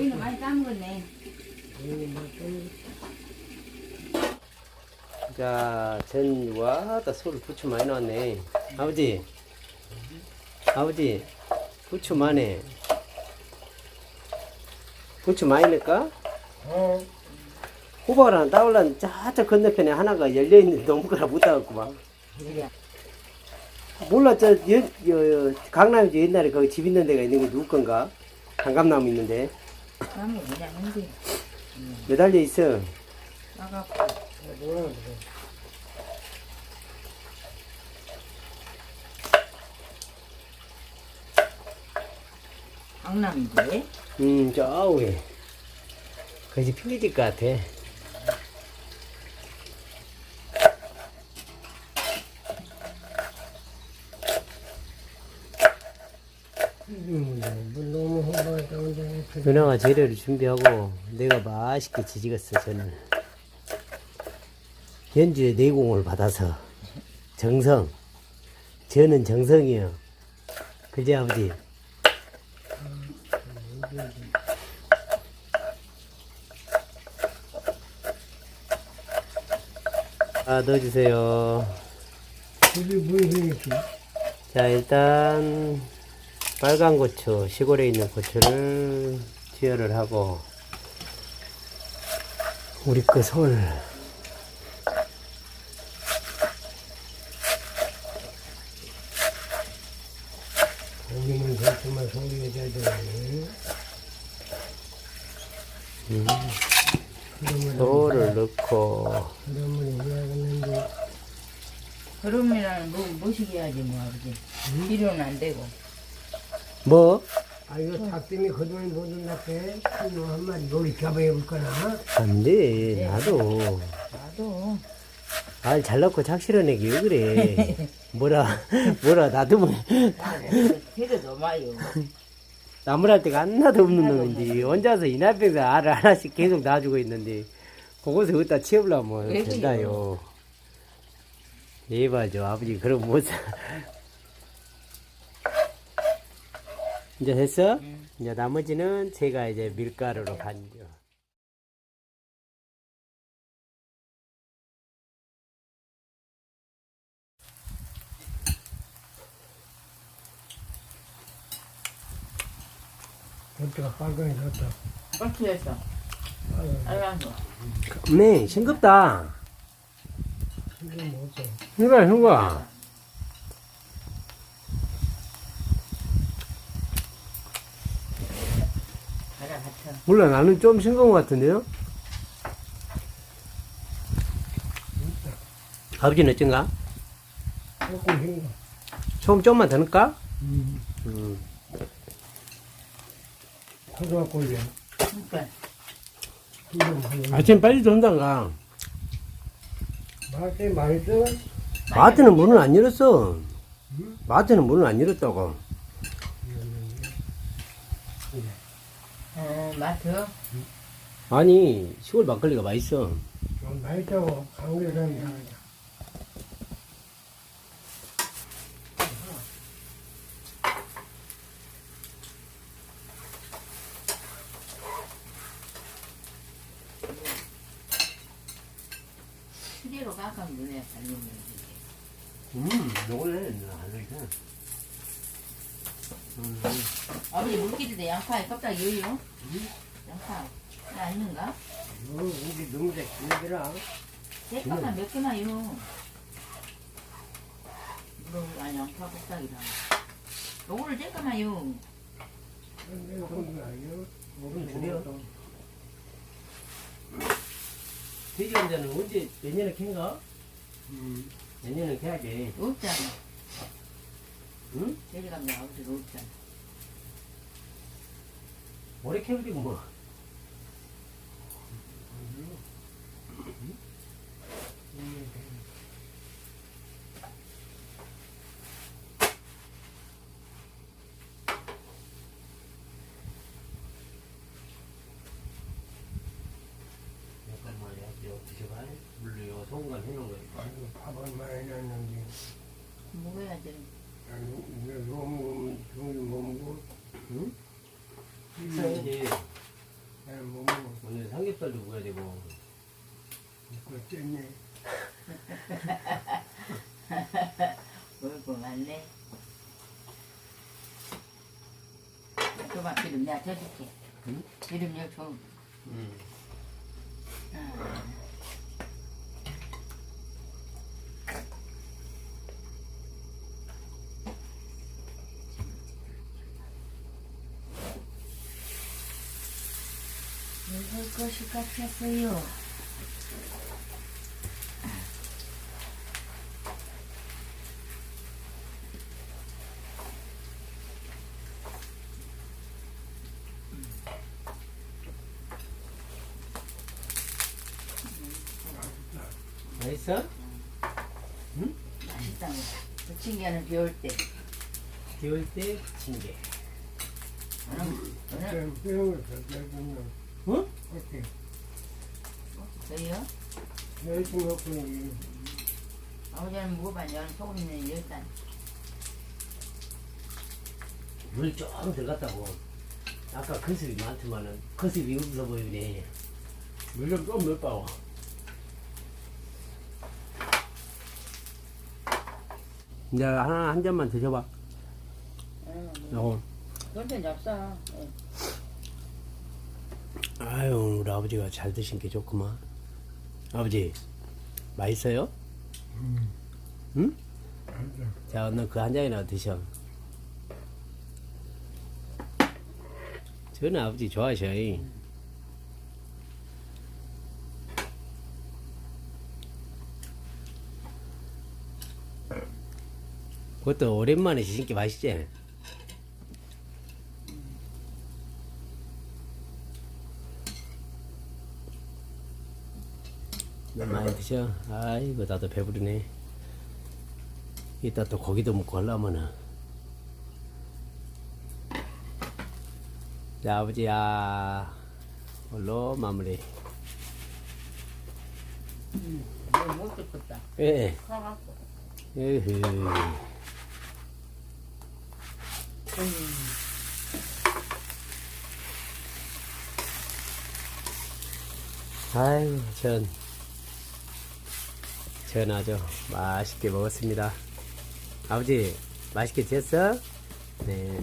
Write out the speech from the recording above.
오이는 많이 까먹었네. 자, 전, 와, 다 소를 부추 많이 나왔네. 아버지, 아버지, 부추 많네. 부추 많이 넣을까? 어, 호박을 하나 따올라는 저쪽 건너편에 하나가 열려있는데 너무 거라 못 따갖구만. 몰라, 저, 여, 여, 여, 강남에 저 옛날에 거기 집 있는 데가 있는 게 누구 건가? 단감나무 있는데. 그냥 한데 매달려 있어. 그래. 강남인데. 음, 저 위에. 거기 필리질 것 같아. 음, 뭐 너무 누나가 재료를 준비하고 내가 맛있게 지지겠어 저는. 연주의 내공을 받아서 정성 저는 정성이요. 그지 아버지. 아 넣어주세요. 무엇이겠지? 자 일단 빨간 고추 시골에 있는 고추를 지혈을 하고 우리 거솔 고기는 그렇지만 소리가 잘 들어가네. 그러면 소를 넣고 해야겠는데 그러면은 뭐 해야지 뭐 아버지. 비료는 안 되고. 뭐? 아 이거 닭 때문에 그동안 이놈 한 마리 요리 잡아야 볼 거나? 안 돼. 나도. 나도. 알잘 넣고 착실하네 왜 그래? 뭐라 뭐라 놔두면 해도 넘어요. 나무랄 데가 하나도 없는 놈인데. 혼자서 이날병서 알을 하나씩 계속 놔주고 있는데 그곳에 어디다 치우려면 왜 된다요. 예 봐죠 아버지 그럼 못 사. 이제 됐어? 응. 이제 나머지는 제가 이제 밀가루로 간죠 저쪽가 빨강이 졌다 어떻게 했어? 알았어. 네 싱겁다 못해 흉가 흉가 가라 같아. 몰라 나는 좀 싱거운 것 같은데요? 아버지는 어쩐가? 조금 힘들어 소금 좀만 더 넣을까? 음. 음. 커져갖고 이제 그러니까 힘들어 아침 빨리 돈다가 맛이 맛있어? 마트는 문을 안 열었어 마트는 문을 안 열었다고 어 마트. 아니 시골 막걸리가 맛있어. 좀 맛있다고 강조를 하 수제로 깎으면 눈에 달리는 음 요거는 안 되겠다 아버지 물기도 양파에 껍데기 여유. 양파. 나 있는가? 어, 우리 농자 내 것만 몇 개만 요. 물어 아니 양파 껍데기다. 요거를 뗄 거만 요. 근데 그건 아니요 좀 줄여 돼지 감자는 언제 내년에 캔가? 음. 내년에 캐야지 없잖아. 응? 내려가면 아버지가 없잖아. 올해 캐우지 뭐 약간 말이야 이거 드셔봐 물로 이거 소금간 해놓은 거 아이고 밥을 많이 놨는데 먹어야 돼. 아니 이거 너무 좋은 거 먹고 응? 음. 써야지 걸 누구야 되고. 어쨌네. 얼굴 많네. 줘봐, 기름 내가 져줄게. 응? 기름 여 줘. 음. 아. 먹을 것이 같았어요. 맛있어? 맛있다고. 부침개는 비올 때. 비올 때 부침개. 오늘, 어? 저희요? 열심히 먹고 이제 아버지는 먹어봤냐? 오늘 소금 있는 일단. 물 조금 들어갔다고. 아까 컨셉이 많지만은 컨셉이 없어 보이네. 물좀 좀 넣었다고. 이제 하나 한 잔만 드셔봐. 요거. 그건 잡사. 아유 우리 아버지가 잘 드신 게 좋구만. 아버지 맛있어요? 응? 자 오늘 그한 잔이나 드셔. 저는 아버지 좋아하셔요. 그것도 오랜만에 드신 게 맛있지? 너무 많이 드셔. 아이고 나도 배부르네. 이따 또 고기도 먹고 하려면은. 자 아버지야 홀로 마무리. 이거 못. 예. 아이고 전. 전 아주 맛있게 먹었습니다. 아버지 맛있게 드셨어? 네.